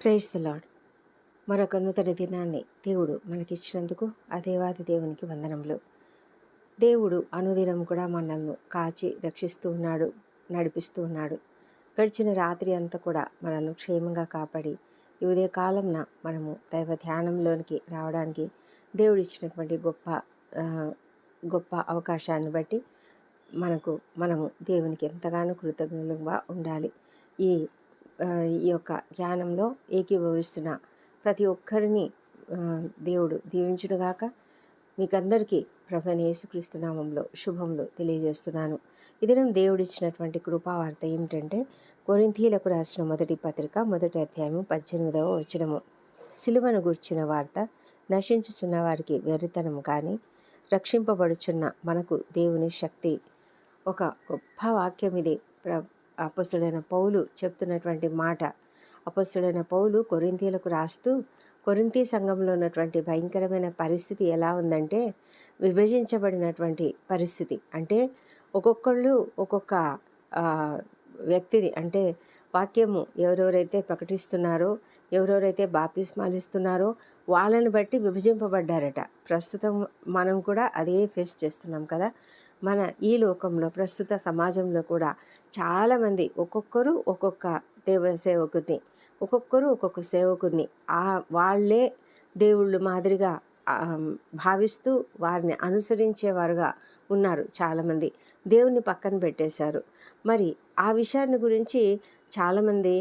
Praise the lord మరొక నూతన దినాన్ని దేవుడు మనకిచ్చినందుకు ఆ దేవాది దేవునికి వందనములు. దేవుడు అనుదినం కూడా మనల్ని కాచి రక్షిస్తూ ఉన్నాడు నడిపిస్తూ ఉన్నాడు. గడిచిన రాత్రి అంతా కూడా మనల్ని క్షేమంగా కాపాడి ఈ ఉదయకాలంన మనము దైవ ధ్యానంలోనికి రావడానికి దేవుడు ఇచ్చినటువంటి గొప్ప గొప్ప అవకాశాన్ని బట్టి మనకు మనము దేవునికి ఎంతగానో కృతజ్ఞులుగా ఉండాలి. ఈ ఈ యొక్క ధ్యానంలో ఏకీభవిస్తున్న ప్రతి ఒక్కరిని దేవుడు దీవించునుగాక మీకందరికీ ప్రభుని యేసుక్రీస్తు నామంలో శుభములు తెలియజేస్తున్నాను. ఇదినం దేవుడిచ్చినటువంటి కృపావార్త ఏమిటంటే కొరింథీలకు రాసిన మొదటి పత్రిక మొదటి అధ్యాయం పద్దెనిమిదవ వచనము. సిలువను గూర్చిన వార్త నశించుచున్న వారికి వెర్రితనం కానీ రక్షింపబడుచున్న మనకు దేవుని శక్తి. ఒక గొప్ప వాక్యం ఇది ప్ర అపస్సుడైన పౌలు చెప్తున్నటువంటి మాట. అపస్సుడైన పౌలు కొరింతీలకు రాస్తూ కొరింతీ సంఘంలో ఉన్నటువంటి భయంకరమైన పరిస్థితి ఎలా ఉందంటే విభజించబడినటువంటి పరిస్థితి. అంటే ఒక్కొక్కళ్ళు ఒక్కొక్క వ్యక్తిని అంటే వాక్యము ఎవరెవరైతే ప్రకటిస్తున్నారో ఎవరెవరైతే బాప్తిస్మాలు ఇస్తున్నారో వాళ్ళని బట్టి విభజింపబడ్డారట. ప్రస్తుతం మనం కూడా అదే ఫేస్ చేస్తున్నాం కదా. మన ఈ లోకంలో ప్రస్తుత సమాజంలో కూడా చాలామంది ఒక్కొక్కరు ఒక్కొక్క దేవ సేవకుని ఒక్కొక్కరు ఒక్కొక్క సేవకుని ఆ వాళ్ళే దేవుళ్ళు మాదిరిగా భావిస్తూ వారిని అనుసరించేవారుగా ఉన్నారు చాలామంది. దేవుని పక్కన పెట్టేశారు. మరి ఆ విషయాన్ని గురించి చాలామంది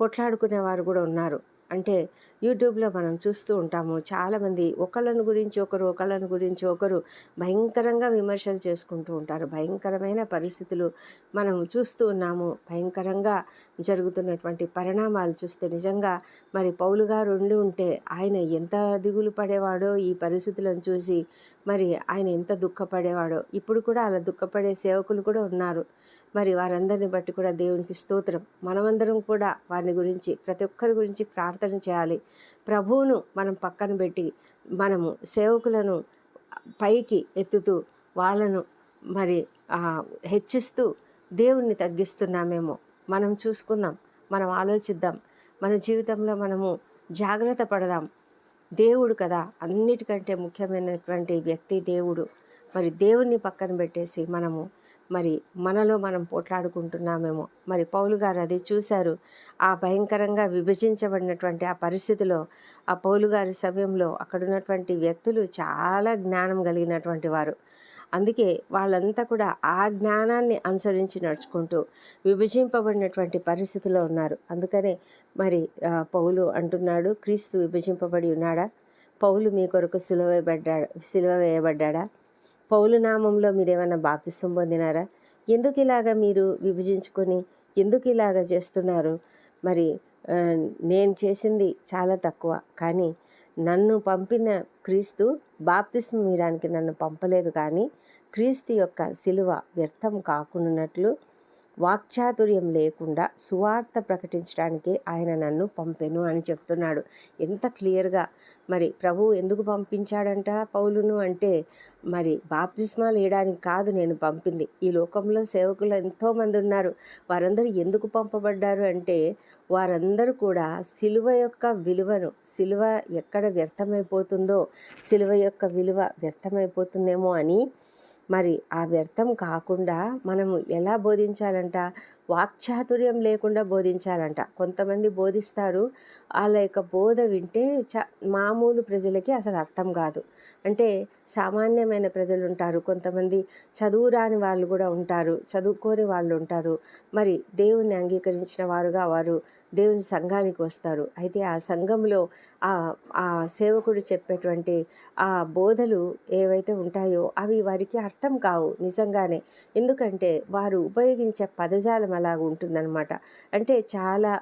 పోట్లాడుకునేవారు కూడా ఉన్నారు. అంటే యూట్యూబ్లో మనం చూస్తూ ఉంటాము. చాలామంది ఒకళ్ళని గురించి ఒకరు ఒకళ్ళని గురించి ఒకరు భయంకరంగా విమర్శలు చేసుకుంటూ ఉంటారు. భయంకరమైన పరిస్థితులు మనం చూస్తూ ఉన్నాము. భయంకరంగా జరుగుతున్నటువంటి పరిణామాలు చూస్తే నిజంగా మరి పౌలు గారు ఉండి ఉంటే ఆయన ఎంత దిగులు పడేవాడో ఈ పరిస్థితులను చూసి మరి ఆయన ఎంత దుఃఖపడేవాడో. ఇప్పుడు కూడా అలా దుఃఖపడే సేవకులు కూడా ఉన్నారు. మరి వారందరిని బట్టి కూడా దేవునికి స్తోత్రం. మనమందరం కూడా వారిని గురించి ప్రతి ఒక్కరి గురించి ప్రార్థన చేయాలి. ప్రభువును మనం పక్కన పెట్టి మనము సేవకులను పైకి ఎత్తుతూ వాళ్ళను మరి హెచ్చిస్తూ దేవుణ్ణి తగ్గిస్తున్నామేమో. మనం చూసుకుందాం మనం ఆలోచిద్దాం. మన జీవితంలో మనము జాగ్రత్త పడదాం. దేవుడు కదా అన్నిటికంటే ముఖ్యమైనటువంటి వ్యక్తి దేవుడు. మరి దేవుణ్ణి పక్కన పెట్టేసి మనము మరి మనలో మనం పోట్లాడుకుంటున్నామేమో. మరి పౌలు గారు అది చూశారు. ఆ భయంకరంగా విభజించబడినటువంటి ఆ పరిస్థితిలో ఆ పౌలు గారి సమయంలో అక్కడ ఉన్నటువంటి వ్యక్తులు చాలా జ్ఞానం కలిగినటువంటి వారు. అందుకే వాళ్ళంతా కూడా ఆ జ్ఞానాన్ని అనుసరించి నడుచుకుంటూ విభజింపబడినటువంటి పరిస్థితిలో ఉన్నారు. అందుకనే మరి పౌలు అంటున్నాడు క్రీస్తు విభజింపబడి ఉన్నాడా? పౌలు మీ కొరకు సిలువ వేయబడ్డా సిలువ వేయబడ్డాడా? పౌలు నామంలో మీరు ఏమైనా బాప్తిస్తం పొందినారా? ఎందుకు ఇలాగా మీరు విభజించుకొని ఎందుకు ఇలాగ చేస్తున్నారు? మరి నేను చేసింది చాలా తక్కువ కానీ నన్ను పంపిన క్రీస్తు బాప్తిస్మ ఇవ్వడానికి నన్ను పంపలేదు కానీ క్రీస్తు యొక్క సిలువ వ్యర్థం కాకుండానట్లు వాక్చాతుర్యం లేకుండా సువార్త ప్రకటించడానికే ఆయన నన్ను పంపెను అని చెప్తున్నాడు. ఎంత క్లియర్గా. మరి ప్రభు ఎందుకు పంపించాడంట పౌలును అంటే మరి బాప్తిస్మాలు వేయడానికి కాదు నేను పంపింది. ఈ లోకంలో సేవకులు ఎంతోమంది ఉన్నారు. వారందరూ ఎందుకు పంపబడ్డారు అంటే వారందరూ కూడా సిలువ యొక్క విలువను సిలువ ఎక్కడ వ్యర్థమైపోతుందో సిలువ యొక్క విలువ వ్యర్థమైపోతుందేమో అని మరి ఆ వ్యర్థం కాకుండా మనము ఎలా బోధించాలంట? వాక్చాతుర్యం లేకుండా బోధించాలంట. కొంతమంది బోధిస్తారు వాళ్ళ యొక్క బోధ వింటే చ మామూలు ప్రజలకి అసలు అర్థం కాదు. అంటే సామాన్యమైన ప్రజలు ఉంటారు కొంతమంది చదువు రాని వాళ్ళు కూడా ఉంటారు చదువుకోని వాళ్ళు ఉంటారు. మరి దేవుణ్ణి అంగీకరించిన వారుగా వారు దేవుని సంఘానికి వస్తారు. అయితే ఆ సంఘంలో ఆ ఆ సేవకుడు చెప్పేటువంటి ఆ బోధలు ఏవైతే ఉంటాయో అవి వారికి అర్థం కావు నిజంగానే. ఎందుకంటే వారు ఉపయోగించే పదజాలం అలాగ ఉంటుందన్నమాట. అంటే చాలా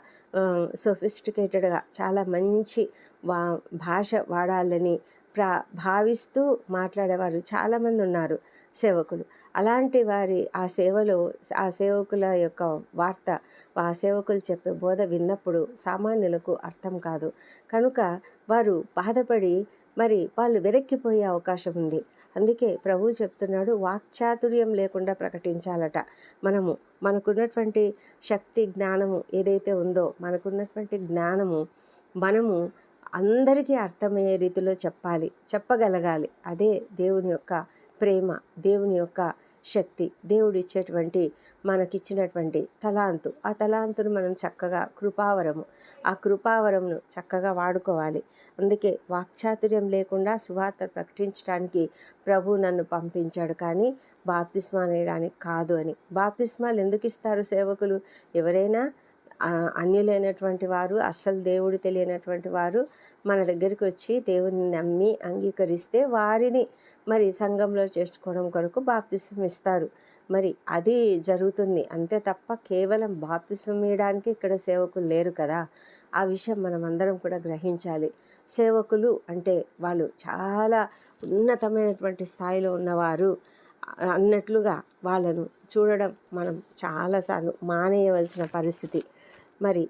సొఫిస్టికేటెడ్గా చాలా మంచి వా భాష వాడాలని ప్రా భావిస్తూ మాట్లాడేవారు చాలామంది ఉన్నారు సేవకులు. అలాంటి వారి ఆ సేవలో ఆ సేవకుల యొక్క వార్త ఆ సేవకులు చెప్పే బోధ విన్నప్పుడు సామాన్యులకు అర్థం కాదు. కనుక వారు బాధపడి మరి వాళ్ళు వెనక్కిపోయే అవకాశం ఉంది. అందుకే ప్రభువు చెప్తున్నాడు వాక్చాతుర్యం లేకుండా ప్రకటించాలట. మనము మనకున్నటువంటి శక్తి జ్ఞానము ఏదైతే ఉందో మనకున్నటువంటి జ్ఞానము మనము అందరికీ అర్థమయ్యే రీతిలో చెప్పాలి చెప్పగలగాలి. అదే దేవుని యొక్క ప్రేమ దేవుని యొక్క శక్తి దేవుడు ఇచ్చేటువంటి మనకిచ్చినటువంటి తలాంతు. ఆ తలాంతును మనం చక్కగా కృపావరము ఆ కృపావరమును చక్కగా వాడుకోవాలి. అందుకే వాక్చాతుర్యం లేకుండా సువార్త ప్రకటించడానికి ప్రభు నన్ను పంపించాడు కానీ బాప్తిస్మా వేయడానికి కాదు అని. బాప్తిస్మాలు ఎందుకు ఇస్తారు సేవకులు? ఎవరైనా అన్యులైనటువంటి వారు అస్సలు దేవుడు తెలియనటువంటి వారు మన దగ్గరికి వచ్చి దేవుని నమ్మి అంగీకరిస్తే వారిని మరి సంఘంలో చేసుకోవడం కొరకు బాప్తిసం ఇస్తారు. మరి అది జరుగుతుంది. అంతే తప్ప కేవలం బాప్తిసం ఇవ్వడానికి ఇక్కడ సేవకులు లేరు కదా. ఆ విషయం మనం అందరం కూడా గ్రహించాలి. సేవకులు అంటే వాళ్ళు చాలా ఉన్నతమైనటువంటి స్థాయిలో ఉన్నవారు. అన్నట్లుగా వాళ్ళను చూడడం మనం చాలాసార్లు మానేయవలసిన పరిస్థితి. మరి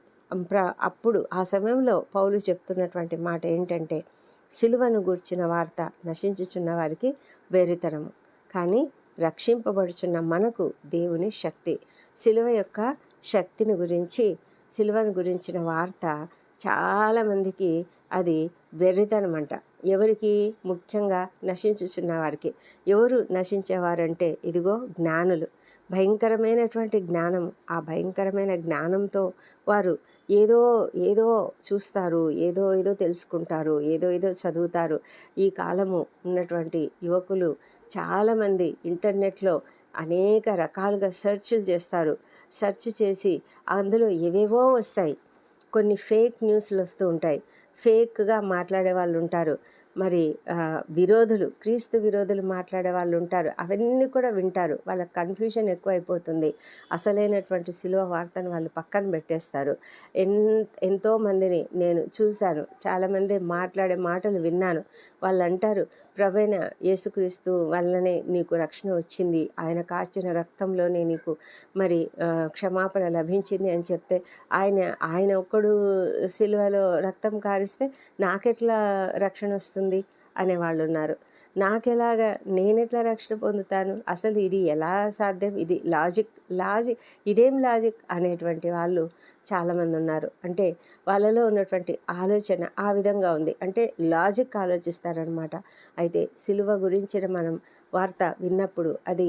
ప్ర అప్పుడు ఆ సమయంలో పౌలు చెప్తున్నటువంటి మాట ఏంటంటే సిలువను గూర్చిన వార్త నశించుచున్న వారికి వేరితరము కానీ రక్షింపబడుచున్న మనకు దేవుని శక్తి. సిలువ యొక్క శక్తిని గురించి సిలువను గురించిన వార్త చాలామందికి అది వెర్రితనమంట. ఎవరికి? ముఖ్యంగా నశించుచున్న వారికి. ఎవరు నశించేవారంటే ఇదిగో జ్ఞానులు. భయంకరమైనటువంటి జ్ఞానం. ఆ భయంకరమైన జ్ఞానంతో వారు ఏదో ఏదో చూస్తారు ఏదో ఏదో తెలుసుకుంటారు ఏదో ఏదో చదువుతారు. ఈ కాలము ఉన్నటువంటి యువకులు చాలామంది ఇంటర్నెట్లో అనేక రకాలుగా సెర్చ్లు చేస్తారు. సెర్చ్ చేసి అందులో ఏవేవో వస్తాయి. కొన్ని ఫేక్ న్యూస్లు వస్తూ ఉంటాయి. ఫేక్గా మాట్లాడే వాళ్ళు ఉంటారు. మరి విరోధులు క్రీస్తు విరోధులు మాట్లాడే వాళ్ళు ఉంటారు. అవన్నీ కూడా వింటారు. వాళ్ళకి కన్ఫ్యూజన్ ఎక్కువైపోతుంది. అసలైనటువంటి సిలువ వార్తను వాళ్ళు పక్కన పెట్టేస్తారు. ఎన్ ఎంతోమందిని నేను చూశాను. చాలామంది మాట్లాడే మాటలు విన్నాను. వాళ్ళు అంటారు ప్రవేణ యేసుక్రీస్తు వల్లనే నీకు రక్షణ వచ్చింది. ఆయన కాచిన రక్తంలోనే నీకు మరి క్షమాపణ లభించింది అని చెప్తే ఆయన ఆయన ఒక్కడు సిలువలో రక్తం కారిస్తే నాకెట్లా రక్షణ వస్తుంది? అనేవాళ్ళు ఉన్నారు నాకెలాగా నేనెట్లా రక్షణ పొందుతాను? అసలు ఇది ఎలా సాధ్యం? ఇది లాజిక్ లాజిక్ ఇదేం లాజిక్? అనేటువంటి వాళ్ళు చాలామంది ఉన్నారు అంటే వాళ్ళలో ఉన్నటువంటి ఆలోచన ఆ విధంగా ఉంది. అంటే లాజిక్ ఆలోచిస్తారనమాట. అయితే సిలువ గురించిన మనం వార్త విన్నప్పుడు అది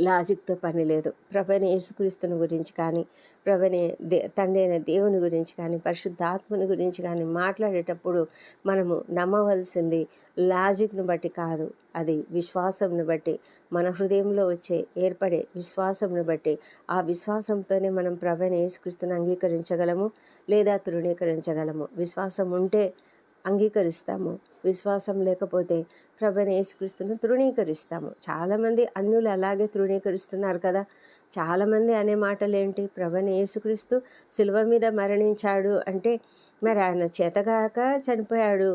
లాజిక్తో పని లేదు. ప్రభని యేసుక్రీస్తుని గురించి కానీ ప్రభని దే తండ్రి అయిన దేవుని గురించి కానీ పరిశుద్ధాత్మని గురించి కానీ మాట్లాడేటప్పుడు మనము నమ్మవలసింది లాజిక్ను బట్టి కాదు. అది విశ్వాసంను బట్టి మన హృదయంలో వచ్చే ఏర్పడే విశ్వాసంను బట్టి ఆ విశ్వాసంతోనే మనం ప్రభని యేసుక్రీస్తుని అంగీకరించగలము లేదా తృణీకరించగలము. విశ్వాసం ఉంటే అంగీకరిస్తాము. విశ్వాసం లేకపోతే ప్రభుని యేసుక్రీస్తును తృణీకరిస్తాము. చాలామంది అన్యులు అలాగే తృణీకరిస్తున్నారు కదా. చాలామంది అనే మాటలేంటి? ప్రభుని ప్రభని యేసుక్రీస్తు శిల్వ మీద మరణించాడు అంటే మరి ఆయన చేతగాక చనిపోయాడు.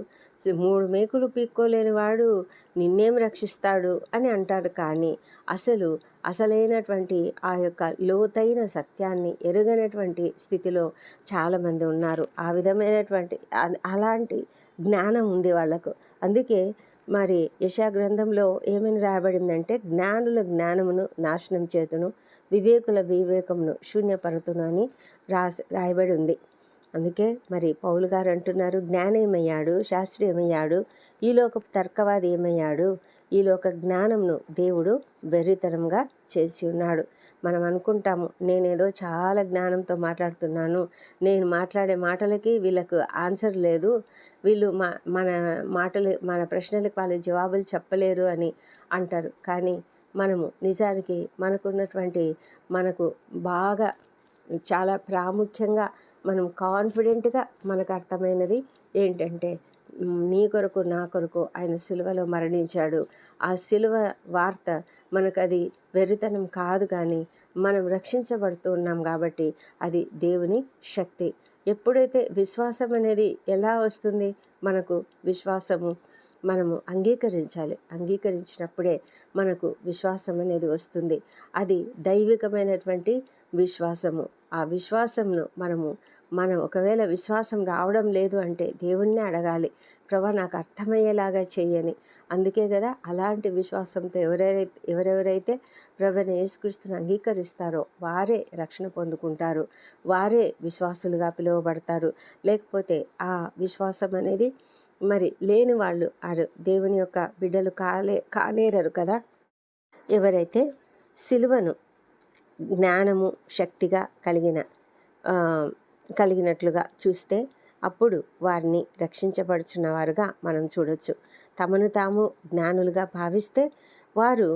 మూడు మేకులు పీక్కోలేని వాడు నిన్నేం రక్షిస్తాడు అని అంటారు. కానీ అసలు అసలైనటువంటి ఆ యొక్క లోతైన సత్యాన్ని ఎరుగనటువంటి స్థితిలో చాలామంది ఉన్నారు. ఆ విధమైనటువంటి అలాంటి జ్ఞానం ఉంది వాళ్ళకు. అందుకే మరి యశా గ్రంథంలో ఏమని రాయబడిందంటే జ్ఞానుల జ్ఞానమును నాశనం చేతును వివేకుల వివేకమును శూన్యపరతును అని రాసి రాయబడి ఉంది. అందుకే మరి పౌలు గారు అంటున్నారు జ్ఞానం ఏమయ్యాడు శాస్త్రి ఏమయ్యాడు ఈలోక తర్కవాది ఏమయ్యాడు ఈలోక జ్ఞానంను దేవుడు వెర్రితనంగా చేసి ఉన్నాడు. మనం అనుకుంటాము నేనేదో చాలా జ్ఞానంతో మాట్లాడుతున్నాను నేను మాట్లాడే మాటలకి వీళ్ళకు ఆన్సర్ లేదు వీళ్ళు మా మన మాటలు మన ప్రశ్నలకు వాళ్ళు జవాబులు చెప్పలేరు అని అంటారు. కానీ మనము నిజానికి మనకున్నటువంటి మనకు బాగా చాలా ప్రాముఖ్యంగా మనం కాన్ఫిడెంట్గా మనకు అర్థమైనది ఏంటంటే నీ కొరకు నా కొరకు ఆయన సిలువలో మరణించాడు. ఆ సిలువ వార్త మనకు అది వెర్రితనం కాదు కానీ మనం రక్షించబడుతూ ఉన్నాం కాబట్టి అది దేవుని శక్తి. ఎప్పుడైతే విశ్వాసం అనేది ఎలా వస్తుంది? మనకు విశ్వాసము మనము అంగీకరించాలి. అంగీకరించినప్పుడే మనకు విశ్వాసం అనేది వస్తుంది. అది దైవికమైనటువంటి విశ్వాసము. ఆ విశ్వాసంను మనము మనం ఒకవేళ విశ్వాసం రావడం లేదు అంటే దేవుణ్ణి అడగాలి. ప్రభా నాకు అర్థమయ్యేలాగా చేయని అందుకే కదా అలాంటి విశ్వాసంతో ఎవరైతే ఎవరెవరైతే ప్రభుని యేసుక్రీస్తుని అంగీకరిస్తారో వారే రక్షణ పొందుకుంటారు. వారే విశ్వాసులుగా పిలువబడతారు. లేకపోతే ఆ విశ్వాసం అనేది మరి లేని వాళ్ళు అరు దేవుని యొక్క బిడ్డలు కాలే కానేరరు కదా. ఎవరైతే సిలువను జ్ఞానము శక్తిగా కలిగిన కలిగినట్లుగా చూస్తే అప్పుడు వారిని రక్షించబడుచున్న వారుగా మనం చూడొచ్చు. తమను తాము జ్ఞానులుగా భావిస్తే వారు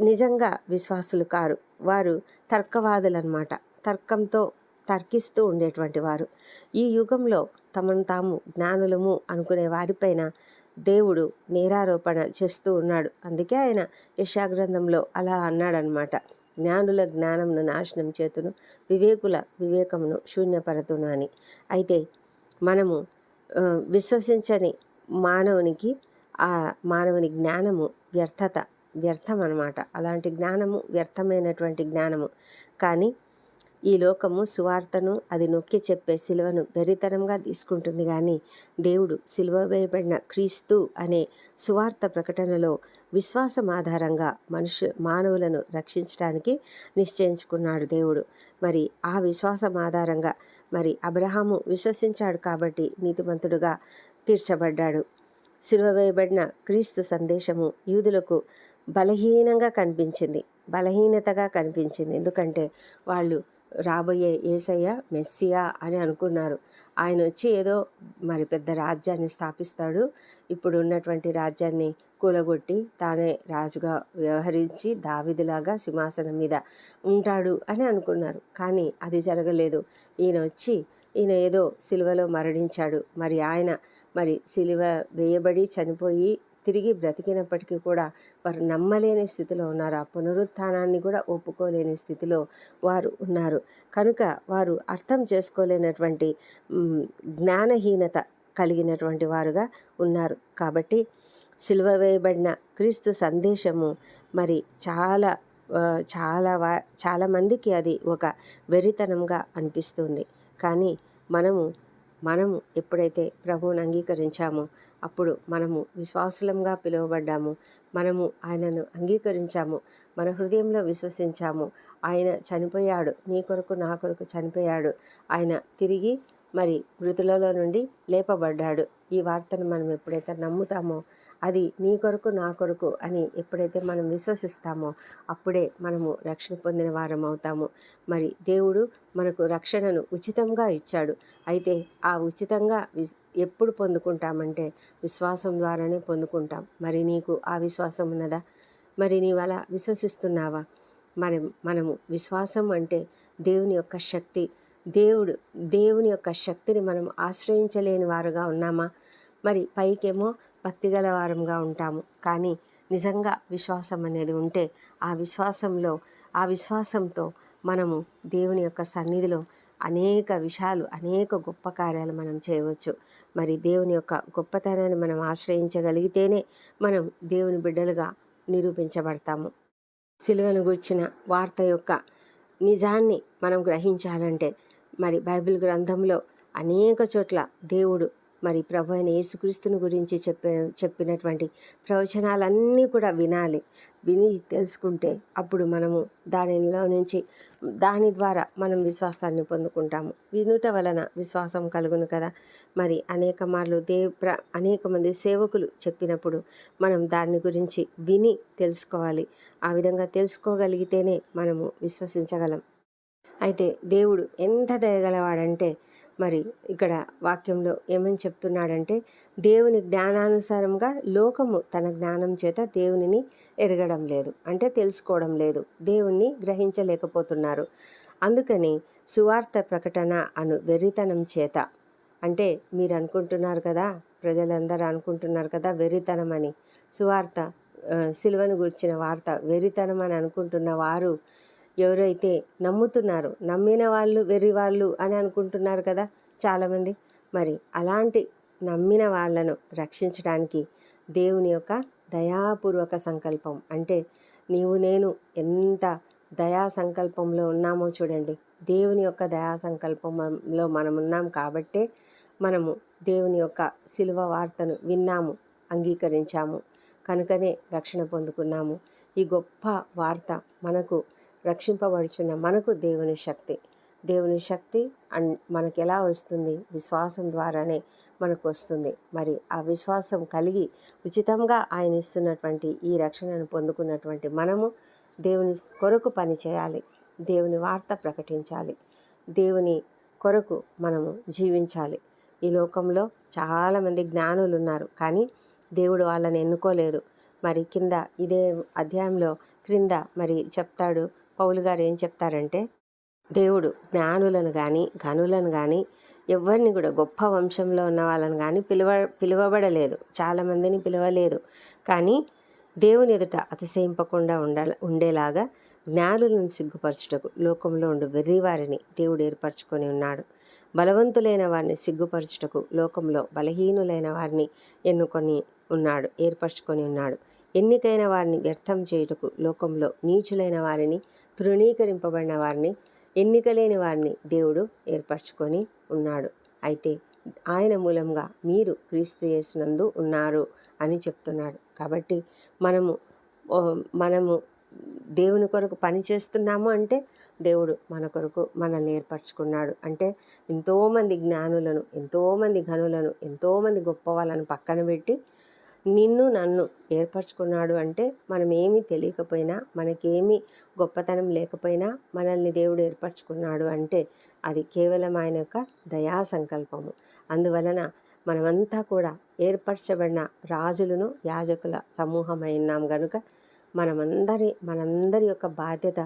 నిజంగా విశ్వాసులు కారు. వారు తర్కవాదులు అనమాట తర్కంతో తర్కిస్తూ ఉండేటువంటి వారు. ఈ యుగంలో తమను తాము జ్ఞానులము అనుకునే వారిపైన దేవుడు నేరారోపణ చేస్తూ ఉన్నాడు. అందుకే ఆయన యశాగ్రంథంలో అలా అన్నాడనమాట జ్ఞానుల జ్ఞానంను నాశనం చేతును వివేకుల వివేకమును శూన్యపరతును అని. అయితే మనము విశ్వసించని మానవునికి ఆ మానవుని జ్ఞానము వ్యర్థత వ్యర్థం అనమాట అలాంటి జ్ఞానము వ్యర్థమైనటువంటి జ్ఞానము. కానీ ఈ లోకము సువార్తను అది నొక్కి చెప్పే సిలువను బెరితనంగా తీసుకుంటుంది. కానీ దేవుడు సిలువ వేయబడిన క్రీస్తు అనే సువార్త ప్రకటనలో విశ్వాసం ఆధారంగా మనుషు మానవులను రక్షించడానికి నిశ్చయించుకున్నాడు దేవుడు. మరి ఆ విశ్వాసం ఆధారంగా మరి అబ్రహాము విశ్వసించాడు కాబట్టి నీతిమంతుడుగా తీర్చబడ్డాడు. సిలువ వేయబడిన క్రీస్తు సందేశము యూదులకు బలహీనంగా కనిపించింది. బలహీనతగా కనిపించింది. ఎందుకంటే వాళ్ళు రాబోయే ఏసయ్య మెస్సియా అని అనుకున్నారు. ఆయన వచ్చి ఏదో మరి పెద్ద రాజ్యాన్ని స్థాపిస్తాడు. ఇప్పుడు ఉన్నటువంటి రాజ్యాన్ని కూలగొట్టి తానే రాజుగా వ్యవహరించి దావిదిలాగా సింహాసనం మీద ఉంటాడు అని అనుకున్నారు. కానీ అది జరగలేదు. ఈయన వచ్చి ఈయన ఏదో సిలువలో మరణించాడు. మరి ఆయన మరి సిలువ వేయబడి చనిపోయి తిరిగి బ్రతికినప్పటికీ కూడా వారు నమ్మలేని స్థితిలో ఉన్నారు. ఆ పునరుత్థానాన్ని కూడా ఒప్పుకోలేని స్థితిలో వారు ఉన్నారు. కనుక వారు అర్థం చేసుకోలేనటువంటి జ్ఞానహీనత కలిగినటువంటి వారుగా ఉన్నారు. కాబట్టి సిలువ వేయబడిన క్రీస్తు సందేశము మరి చాలా చాలా వా చాలామందికి అది ఒక వెరితనంగా అనిపిస్తుంది. కానీ మనము మనము ఎప్పుడైతే ప్రభువుని అంగీకరించామో అప్పుడు మనము విశ్వాసులంగా పిలువబడ్డాము. మనము ఆయనను అంగీకరించాము. మన హృదయంలో విశ్వసించాము. ఆయన చనిపోయాడు. నీ కొరకు నా కొరకు చనిపోయాడు. ఆయన తిరిగి మరి మృతులలో నుండి లేపబడ్డాడు. ఈ వార్తను మనం ఎప్పుడైతే నమ్ముతామో అది నీ కొరకు నా కొరకు అని ఎప్పుడైతే మనం విశ్వసిస్తామో అప్పుడే మనము రక్షణ పొందిన వారం అవుతాము. మరి దేవుడు మనకు రక్షణను ఉచితంగా ఇచ్చాడు. అయితే ఆ ఉచితంగా విస్ ఎప్పుడు పొందుకుంటామంటే విశ్వాసం ద్వారానే పొందుకుంటాం. మరి నీకు ఆ విశ్వాసం ఉన్నదా? మరి నీవు అలా విశ్వసిస్తున్నావా? మరి మనము విశ్వాసం అంటే దేవుని యొక్క శక్తి. దేవుడు దేవుని యొక్క శక్తిని మనం ఆశ్రయించలేని వారుగా ఉన్నామా? మరి పైకేమో భక్తి గలవారంగా ఉంటాము. కానీ నిజంగా విశ్వాసం అనేది ఉంటే ఆ విశ్వాసంలో ఆ విశ్వాసంతో మనము దేవుని యొక్క సన్నిధిలో అనేక విషయాలు అనేక గొప్ప కార్యాలు మనం చేయవచ్చు. మరి దేవుని యొక్క గొప్పతనాన్ని మనం ఆశ్రయించగలిగితేనే మనం దేవుని బిడ్డలుగా నిరూపించబడతాము. సిలువను గుర్చిన వార్త యొక్క నిజాన్ని మనం గ్రహించాలంటే మరి బైబిల్ గ్రంథంలో అనేక చోట్ల దేవుడు మరి ప్రభు అయిన యేసుక్రీస్తుని గురించి చెప్పి చెప్పినటువంటి ప్రవచనాలన్నీ కూడా వినాలి. విని తెలుసుకుంటే అప్పుడు మనము దానిలో నుంచి దాని ద్వారా మనం విశ్వాసాన్ని పొందుకుంటాము. వినుట వలన విశ్వాసం కలుగును కదా? మరి అనేక మార్లు దే ప్ర అనేక మంది సేవకులు చెప్పినప్పుడు మనం దాని గురించి విని తెలుసుకోవాలి. ఆ విధంగా తెలుసుకోగలిగితేనే మనము విశ్వసించగలం. అయితే దేవుడు ఎంత దయగలవాడంటే మరి ఇక్కడ వాక్యంలో ఏమని చెప్తున్నాడంటే దేవుని జ్ఞానానుసారంగా లోకము తన జ్ఞానం చేత దేవునిని ఎరగడం లేదు. అంటే తెలుసుకోవడం లేదు. దేవుణ్ణి గ్రహించలేకపోతున్నారు. అందుకని సువార్త ప్రకటన అను వెర్రితనం చేత అంటే మీరు అనుకుంటున్నారు కదా ప్రజలందరూ అనుకుంటున్నారు కదా వెర్రితనం అని సువార్త సిలువను గురించిన వార్త వెర్రితనం అని అనుకుంటున్న వారు ఎవరైతే నమ్ముతున్నారు నమ్మిన వాళ్ళు వెర్రి వాళ్ళు అని అనుకుంటున్నారు కదా చాలామంది. మరి అలాంటి నమ్మిన వాళ్ళను రక్షించడానికి దేవుని యొక్క దయాపూర్వక సంకల్పం అంటే నీవు నేను ఎంత దయా సంకల్పంలో ఉన్నామో చూడండి. దేవుని యొక్క దయా సంకల్పంలో మనం ఉన్నాం కాబట్టే మనము దేవుని యొక్క శిలువ వార్తను విన్నాము అంగీకరించాము కనుకనే రక్షణ పొందుకున్నాము. ఈ గొప్ప వార్త మనకు రక్షింపబడుచున్న మనకు దేవుని శక్తి. దేవుని శక్తి అన్ మనకు ఎలా వస్తుంది? విశ్వాసం ద్వారానే మనకు వస్తుంది. మరి ఆ విశ్వాసం కలిగి ఉచితంగా ఆయన ఇస్తున్నటువంటి ఈ రక్షణను పొందుకున్నటువంటి మనము దేవుని కొరకు పని చేయాలి. దేవుని వార్త ప్రకటించాలి. దేవుని కొరకు మనము జీవించాలి. ఈ లోకంలో చాలామంది జ్ఞానులు ఉన్నారు. కానీ దేవుడు వాళ్ళని ఎన్నుకోలేదు. మరి కింద ఇదే అధ్యాయంలో క్రింద మరి చెప్తాడు పౌలు గారు ఏం చెప్తారంటే దేవుడు జ్ఞానులను కానీ ఘనులను కానీ ఎవరిని కూడా గొప్ప వంశంలో ఉన్న వాళ్ళని కానీ పిలువ పిలువబడలేదు. చాలామందిని పిలవలేదు. కానీ దేవుని ఎదుట అతిశయింపకుండా ఉండ ఉండేలాగా జ్ఞానులను సిగ్గుపరచుటకు లోకంలో ఉండు వెర్రి వారిని దేవుడు ఏర్పరచుకొని ఉన్నాడు. బలవంతులైన వారిని సిగ్గుపరచుటకు లోకంలో బలహీనులైన వారిని ఎన్నుకొని ఉన్నాడు ఏర్పరచుకొని ఉన్నాడు. ఎన్నికైన వారిని వ్యర్థం చేయుటకు లోకంలో నీచులైన వారిని తృణీకరింపబడిన వారిని ఎన్నికలేని వారిని దేవుడు ఏర్పరచుకొని ఉన్నాడు. అయితే ఆయన మూలంగా మీరు క్రీస్తు చేసినందు ఉన్నారు అని చెప్తున్నాడు. కాబట్టి మనము మనము దేవుని కొరకు పని చేస్తున్నాము అంటే దేవుడు మన కొరకు మనల్ని ఏర్పరచుకున్నాడు. అంటే ఎంతోమంది జ్ఞానులను ఎంతోమంది ఘనులను ఎంతోమంది గొప్ప వాళ్ళను పక్కన పెట్టి నిన్ను నన్ను ఏర్పరచుకున్నాడు అంటే మనం ఏమీ తెలియకపోయినా మనకేమీ గొప్పతనం లేకపోయినా మనల్ని దేవుడు ఏర్పరచుకున్నాడు అంటే అది కేవలం ఆయన యొక్క దయా సంకల్పము. అందువలన మనమంతా కూడా ఏర్పరచబడిన రాజులను యాజకుల సమూహమైనాం గనుక మనమందరి మనందరి యొక్క బాధ్యత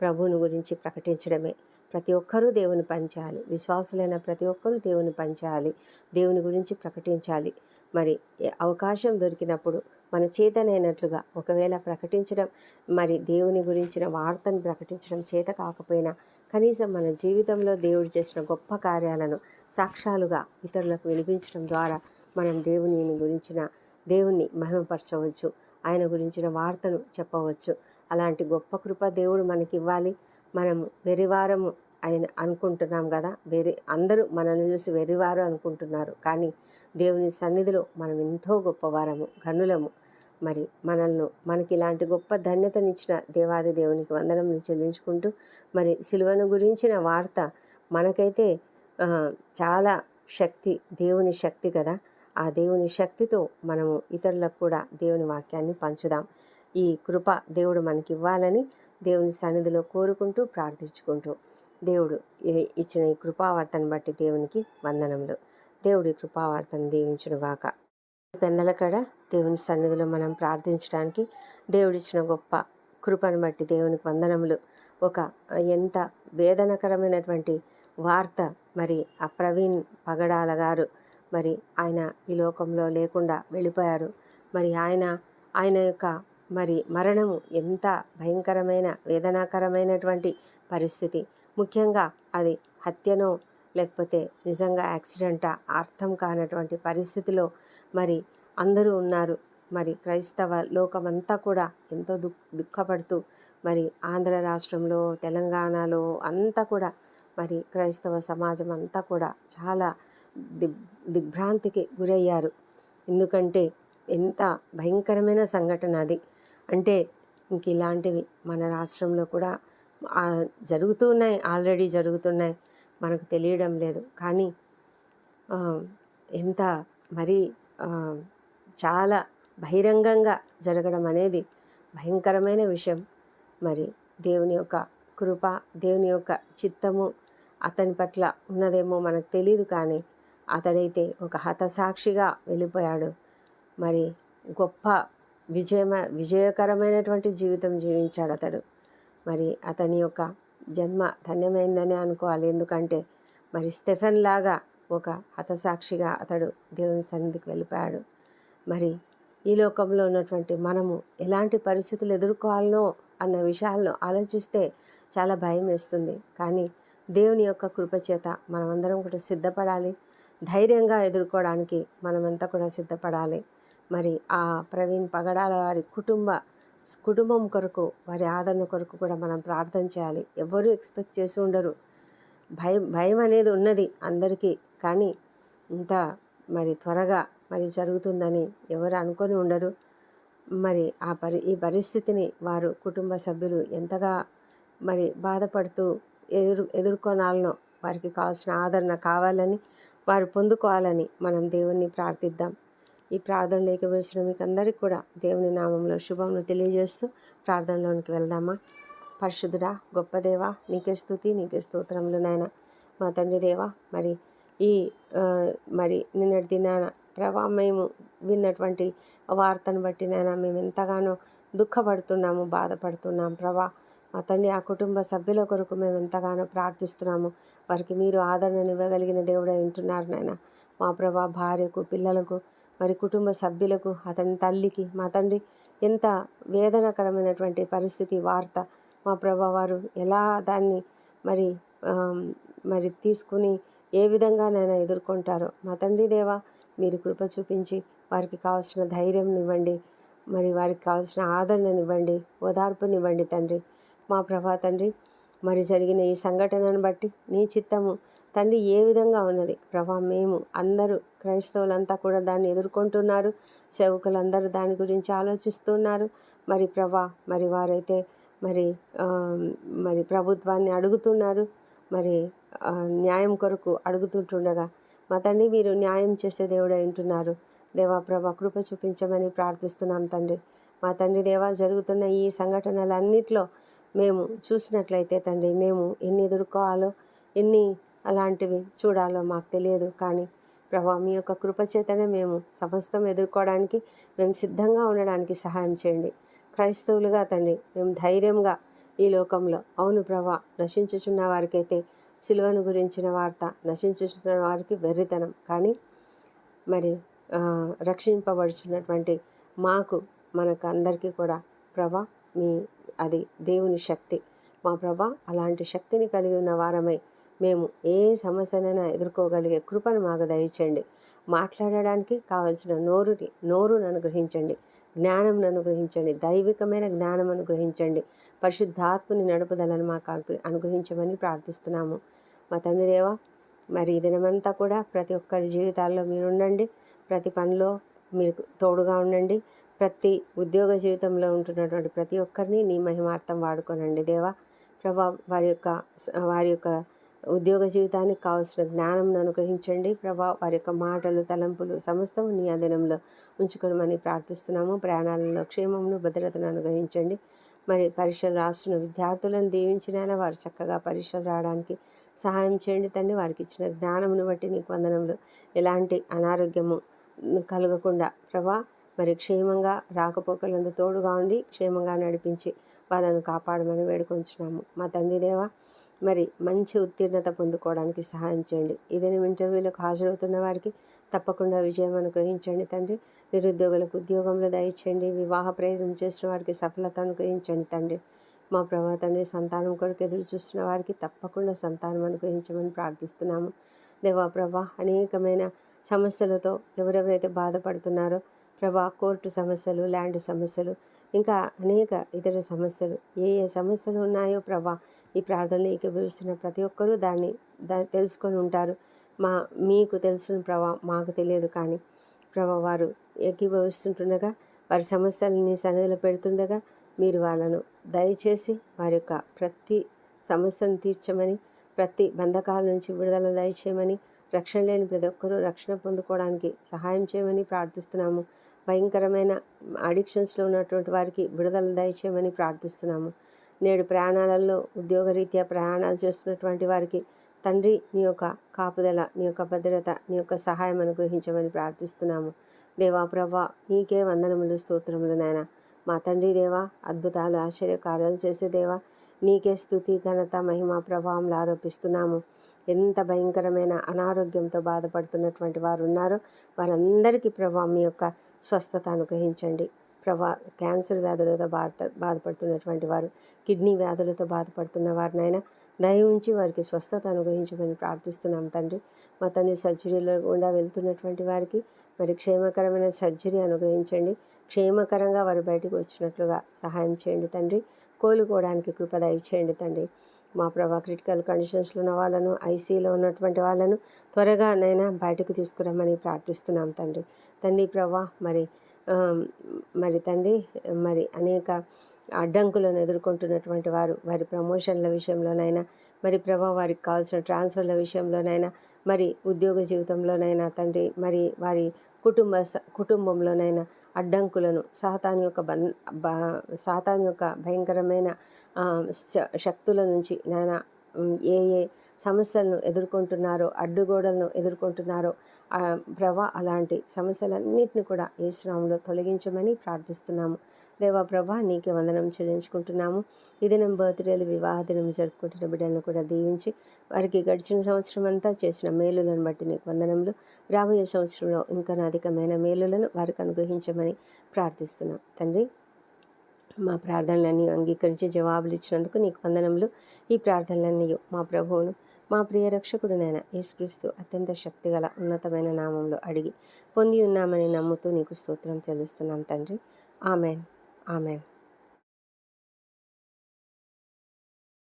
ప్రభువుని గురించి ప్రకటించడమే. ప్రతి ఒక్కరూ దేవుని పంచాలి విశ్వాసులైన ప్రతి ఒక్కరూ దేవుని పంచాలి దేవుని గురించి ప్రకటించాలి. మరి అవకాశం దొరికినప్పుడు మన చేతనైనట్లుగా ఒకవేళ ప్రకటించడం మరి దేవుని గురించిన వార్తను ప్రకటించడం చేత కాకపోయినా కనీసం మన జీవితంలో దేవుడు చేసిన గొప్ప కార్యాలను సాక్ష్యాలుగా ఇతరులకు వినిపించడం ద్వారా మనం దేవుని గురించిన దేవుణ్ణి మహిమపరచవచ్చు ఆయన గురించిన వార్తను చెప్పవచ్చు. అలాంటి గొప్ప కృప దేవుడు మనకి ఇవ్వాలి మనం వెరివారము ఆయన అనుకుంటున్నాం కదా. వేరే అందరూ మనల్ని చూసి వెర్రివారు అనుకుంటున్నారు. కానీ దేవుని సన్నిధిలో మనం ఎంతో గొప్పవారము ఘనులము. మరి మనల్ని మనకి ఇలాంటి గొప్ప ధన్యతనిచ్చిన దేవాది దేవునికి వందనం చెల్లించుకుంటూ మరి సిలువను గురించిన వార్త మనకైతే చాలా శక్తి దేవుని శక్తి కదా. ఆ దేవుని శక్తితో మనము ఇతరులకు కూడా దేవుని వాక్యాన్ని పంచుదాం. ఈ కృప దేవుడు మనకి ఇవ్వాలని దేవుని సన్నిధిలో కోరుకుంటూ ప్రార్థించుకుంటూ. దేవుడు ఇచ్చిన ఈ కృపావార్తను బట్టి దేవునికి వందనములు. దేవుడి కృపావార్తను దీవించునుగాక పెందల పెందలకడ దేవుని సన్నిధిలో మనం ప్రార్థించడానికి దేవుడిచ్చిన గొప్ప కృపను బట్టి దేవునికి వందనములు. ఒక ఎంత వేదనకరమైనటువంటి వార్త మరి ఆ ప్రవీణ్ పగడాల గారు మరి ఆయన ఈ లోకంలో లేకుండా వెళ్ళిపోయారు. మరి ఆయన ఆయన యొక్క మరి మరణము ఎంత భయంకరమైన వేదనాకరమైనటువంటి పరిస్థితి. ముఖ్యంగా అది హత్యనో లేకపోతే నిజంగా యాక్సిడెంటా అర్థం కానటువంటి పరిస్థితిలో మరి అందరూ ఉన్నారు. మరి క్రైస్తవ లోకమంతా కూడా ఎంతో దుఃఖ దుఃఖపడుతూ మరి ఆంధ్ర రాష్ట్రంలో తెలంగాణలో అంతా కూడా మరి క్రైస్తవ సమాజం అంతా కూడా చాలా దిగ్ దిగ్భ్రాంతికి గురయ్యారు. ఎందుకంటే ఎంత భయంకరమైన సంఘటన అది. అంటే ఇంక ఇలాంటివి మన రాష్ట్రంలో కూడా జరుగుతున్నాయి ఆల్రెడీ జరుగుతున్నాయి. మనకు తెలియడం లేదు. కానీ ఎంత మరి చాలా బహిరంగంగా జరగడం అనేది భయంకరమైన విషయం. మరి దేవుని యొక్క కృప దేవుని యొక్క చిత్తము అతని పట్ల ఉన్నదేమో మనకు తెలియదు కానీ అతడైతే ఒక హతసాక్షిగా వెళ్ళిపోయాడు. మరి గొప్ప విజయమ విజయకరమైనటువంటి జీవితం జీవించాడు అతడు. మరి అతని యొక్క జన్మ ధన్యమైందని అనుకోవాలి. ఎందుకంటే మరి స్టెఫెన్ లాగా ఒక హతసాక్షిగా అతడు దేవుని సన్నిధికి వెళ్ళిపోయాడు. మరి ఈ లోకంలో ఉన్నటువంటి మనము ఎలాంటి పరిస్థితులు ఎదుర్కోవాలనో అన్న విషయాలను ఆలోచిస్తే చాలా భయం వేస్తుంది. కానీ దేవుని యొక్క కృపచేత మనమందరం కూడా సిద్ధపడాలి. ధైర్యంగా ఎదుర్కోవడానికి మనమంతా కూడా సిద్ధపడాలి. మరి ఆ ప్రవీణ్ పగడాల వారి కుటుంబ కుటుంబం కొరకు వారి ఆదరణ కొరకు కూడా మనం ప్రార్థన చేయాలి. ఎవరు ఎక్స్పెక్ట్ చేసి ఉండరు. భయం భయం అనేది ఉన్నది అందరికీ కానీ ఇంత మరి త్వరగా మరి జరుగుతుందని ఎవరు అనుకొని ఉండరు. మరి ఆ పరి ఈ పరిస్థితిని వారు కుటుంబ సభ్యులు ఎంతగా మరి బాధపడుతూ ఎదురు ఎదుర్కొనాలనో వారికి కావాల్సిన ఆదరణ కావాలని వారు పొందుకోవాలని మనం దేవుణ్ణి ప్రార్థిద్దాం. ఈ ప్రార్థనలోకి వేసిన మీకు అందరికీ కూడా దేవుని నామంలో శుభమును తెలియజేస్తూ ప్రార్థనలోనికి వెళ్దామా? పరిశుద్ధుడా గొప్ప దేవ నీకే స్థుతి నీకే స్తోత్రములు నాయన. మా తండ్రి దేవా మరి ఈ మరి నిన్నటి దినాన ప్రభా మేము విన్నటువంటి వార్తను బట్టి నాయన మేము ఎంతగానో దుఃఖపడుతున్నాము బాధపడుతున్నాం. ప్రభా మా తండ్రి ఆ కుటుంబ సభ్యుల కొరకు మేము ఎంతగానో ప్రార్థిస్తున్నాము. వారికి మీరు ఆదరణను ఇవ్వగలిగిన దేవుడే ఉంటున్నారు నాయన. మా ప్రభా భార్యకు పిల్లలకు మరి కుటుంబ సభ్యులకు అతని తల్లికి మా తండ్రి ఎంత వేదనకరమైనటువంటి పరిస్థితి వార్త మా ప్రభా వారు ఎలా దాన్ని మరి మరి తీసుకుని ఏ విధంగా నేను ఎదుర్కొంటారో. మా తండ్రి దేవా మీరు కృప చూపించి వారికి కావాల్సిన ధైర్యం ఇవ్వండి మరి వారికి కావాల్సిన ఆదరణనివ్వండి. ఓదార్పునివ్వండి తండ్రి. మా ప్రభా తండ్రి మరి జరిగిన ఈ సంఘటనను బట్టి నీ చిత్తము తండ్రి ఏ విధంగా ఉన్నది? ప్రభా మేము అందరూ క్రైస్తవులంతా కూడా దాన్ని ఎదుర్కొంటున్నారు. సేవకులందరూ దాని గురించి ఆలోచిస్తున్నారు. మరి ప్రభా మరి వారైతే మరి మరి ప్రభుత్వాన్ని అడుగుతున్నారు. మరి న్యాయం కొరకు అడుగుతుంటుండగా మా తండ్రి మీరు న్యాయం చేసే దేవుడు వింటున్నారు దేవా ప్రభ కృప చూపించమని ప్రార్థిస్తున్నాం తండ్రి. మా తండ్రి దేవా జరుగుతున్న ఈ సంఘటనలన్నిట్లో మేము చూసినట్లయితే తండ్రి మేము ఎన్ని ఎదుర్కోవాలో ఎన్ని అలాంటివి చూడాలో మాకు తెలియదు. కానీ ప్రభా మీ యొక్క కృపచేతనే మేము సమస్తం ఎదుర్కోవడానికి మేము సిద్ధంగా ఉండడానికి సహాయం చేయండి. క్రైస్తవులుగా తండ్రి మేము ధైర్యంగా ఈ లోకంలో అవును ప్రభా నశించుచున్న వారికైతే సిలువను గురించిన వార్త నశించుచున్న వారికి వెర్రితనం. కానీ మరి రక్షింపబడుచున్నటువంటి మాకు మనకు అందరికీ కూడా ప్రభా మీ అది దేవుని శక్తి. మా ప్రభా అలాంటి శక్తిని కలిగి ఉన్న వారమై మేము ఏ సమస్యనైనా ఎదుర్కోగలిగే కృపను మాకు దయచేయండి. మాట్లాడడానికి కావలసిన నోరుని నోరును అనుగ్రహించండి. జ్ఞానం అనుగ్రహించండి. దైవికమైన జ్ఞానం అనుగ్రహించండి. పరిశుద్ధాత్మని నడుపుదలను మాకు అనుగ్రహించమని ప్రార్థిస్తున్నాము. మా తండ్రి దేవా మరి ఈ దినమంతా కూడా ప్రతి ఒక్కరి జీవితాల్లో మీరు ఉండండి ప్రతి పనిలో మీరు తోడుగా ఉండండి. ప్రతి ఉద్యోగ జీవితంలో ఉంటున్నటువంటి ప్రతి ఒక్కరిని నీ మహిమార్థం వాడుకోనండి దేవా. ప్రభా వారి యొక్క వారి యొక్క ఉద్యోగ జీవితానికి కావాల్సిన జ్ఞానం అనుగ్రహించండి. ప్రభా వారి యొక్క మాటలు తలంపులు సమస్తం నీ అధీనంలో ఉంచుకోమని ప్రార్థిస్తున్నాము. ప్రయాణాలలో క్షేమమును భద్రతను అనుగ్రహించండి. మరి పరీక్షలు రాస్తున్న విద్యార్థులను దీవించినైనా వారు చక్కగా పరీక్షలు రావడానికి సహాయం చేయండి తండ్రి వారికి ఇచ్చిన జ్ఞానమును బట్టి నీకు వందనంలో ఎలాంటి అనారోగ్యము కలగకుండా ప్రభా మరి క్షేమంగా రాకపోకలందు తోడుగా ఉండి క్షేమంగా నడిపించి వాళ్ళను కాపాడమని వేడుకొంచున్నాము. మా తండ్రి దేవా మరి మంచి ఉత్తీర్ణత పొందుకోవడానికి సహాయం చేయండి. ఇదేనా ఇంటర్వ్యూలకు హాజరవుతున్న వారికి తప్పకుండా విజయం అనుగ్రహించండి తండ్రి. నిరుద్యోగులకు ఉద్యోగంలో దయచేయండి. వివాహ ప్రయత్నం చేసిన వారికి సఫలత అనుగ్రహించండి తండ్రి. మా ప్రభా తండ్రి సంతానం కొరకు ఎదురు చూస్తున్న వారికి తప్పకుండా సంతానం అనుగ్రహించమని ప్రార్థిస్తున్నాము. దేవా ప్రభా అనేకమైన సమస్యలతో ఎవరెవరైతే బాధపడుతున్నారో ప్రభా కోర్టు సమస్యలు ల్యాండ్ సమస్యలు ఇంకా అనేక ఇతర సమస్యలు ఏ ఏ సమస్యలు ఉన్నాయో ప్రభా ఈ ప్రార్థనలు ఏకీభవిస్తున్న ప్రతి ఒక్కరూ దాన్ని దాన్ని తెలుసుకొని ఉంటారు. మా మీకు తెలుసును ప్రభా మాకు తెలియదు కానీ ప్రభా వారు ఏకీభవిస్తుంటుండగా వారి సమస్యలను నీ సన్నిధిలో పెడుతుండగా మీరు వాళ్ళను దయచేసి వారి యొక్క ప్రతి సమస్యను తీర్చమని ప్రతి బంధకాల నుంచి విడుదల దయచేయమని రక్షణ లేని ప్రతి ఒక్కరూ రక్షణ పొందుకోవడానికి సహాయం చేయమని ప్రార్థిస్తున్నాము. భయంకరమైన అడిక్షన్స్లో ఉన్నటువంటి వారికి విడుదల దయచేయమని ప్రార్థిస్తున్నాము. నేడు ప్రయాణాలలో ఉద్యోగరీత్యా ప్రయాణాలు చేస్తున్నటువంటి వారికి తండ్రి నీ యొక్క కాపుదల నీ యొక్క భద్రత నీ యొక్క సహాయం అనుగ్రహించమని ప్రార్థిస్తున్నాము. దేవా ప్రభా నీకే వందనములు స్తోత్రములు నాయన. మా తండ్రి దేవా అద్భుతాలు ఆశ్చర్య కార్యాలు చేసే దేవా నీకే స్థుతి ఘనత మహిమ ప్రభావంలో ఆరోపిస్తున్నాము. ఎంత భయంకరమైన అనారోగ్యంతో బాధపడుతున్నటువంటి వారు ఉన్నారో వారందరికీ ప్రభా మీ యొక్క స్వస్థత అనుగ్రహించండి. ప్రభా క్యాన్సర్ వ్యాధులతో బాధ బాధపడుతున్నటువంటి వారు కిడ్నీ వ్యాధులతో బాధపడుతున్న వారినైనా దయ ఉంచి వారికి స్వస్థత అనుగ్రహించమని ప్రార్థిస్తున్నాం తండ్రి. మా తండ్రి సర్జరీలో గుండా వెళ్తున్నటువంటి వారికి మరి క్షేమకరమైన సర్జరీ అనుగ్రహించండి. క్షేమకరంగా వారు బయటకు వచ్చినట్లుగా సహాయం చేయండి తండ్రి. కోలుకోవడానికి కృప దయచేయండి తండ్రి. మా ప్రభా క్రిటికల్ కండిషన్స్లో ఉన్న వాళ్ళను ఐసీలో ఉన్నటువంటి వాళ్ళను త్వరగా నైనా బయటకు తీసుకురమ్మని ప్రార్థిస్తున్నాం తండ్రి. తండ్రి ప్రభా మరి మరి తండ్రి మరి అనేక అడ్డంకులను ఎదుర్కొంటున్నటువంటి వారు వారి ప్రమోషన్ల విషయంలోనైనా మరి ప్రభా వారికి కావాల్సిన ట్రాన్స్ఫర్ల విషయంలోనైనా మరి ఉద్యోగ జీవితంలోనైనా తండ్రి మరి వారి కుటుంబ స- కుటుంబంలోనైనా అడ్డంకులను సాతాన్ యొక్క బన్ బ- సాతాన్ యొక్క భయంకరమైన శక్తుల నుంచి నాయన ఏ ఏ సమస్యలను ఎదుర్కొంటున్నారో అడ్డుగోడలను ఎదుర్కొంటున్నారో ప్రభా అలాంటి సమస్యలన్నింటిని కూడా ఏ శ్రామంలో తొలగించమని ప్రార్థిస్తున్నాము. దేవా ప్రభా నీకే వందనం చెల్లించుకుంటున్నాము. ఈ దినం బర్త్డేలు వివాహ దినం జరుపుకుంటున్న బిడ్డలను కూడా దీవించి వారికి గడిచిన సంవత్సరం అంతా చేసిన మేలులను బట్టి నీకు వందనములు. రాబోయే సంవత్సరంలో ఇంకా అధికమైన మేలులను వారికి అనుగ్రహించమని ప్రార్థిస్తున్నాం. తండ్రి మా ప్రార్థనలన్నీ అంగీకరించి జవాబులు ఇచ్చినందుకు నీకు వందనములు. ఈ ప్రార్థనలన్నీ మా ప్రభువును మా ప్రియ రక్షకుడునైన యేసుక్రీస్తు అత్యంత శక్తిగల ఉన్నతమైన నామంలో అడిగి పొంది ఉన్నామని నమ్ముతూ నీకు స్తోత్రం చెల్లిస్తున్నాం తండ్రి. ఆమెన్. ఆమెన్.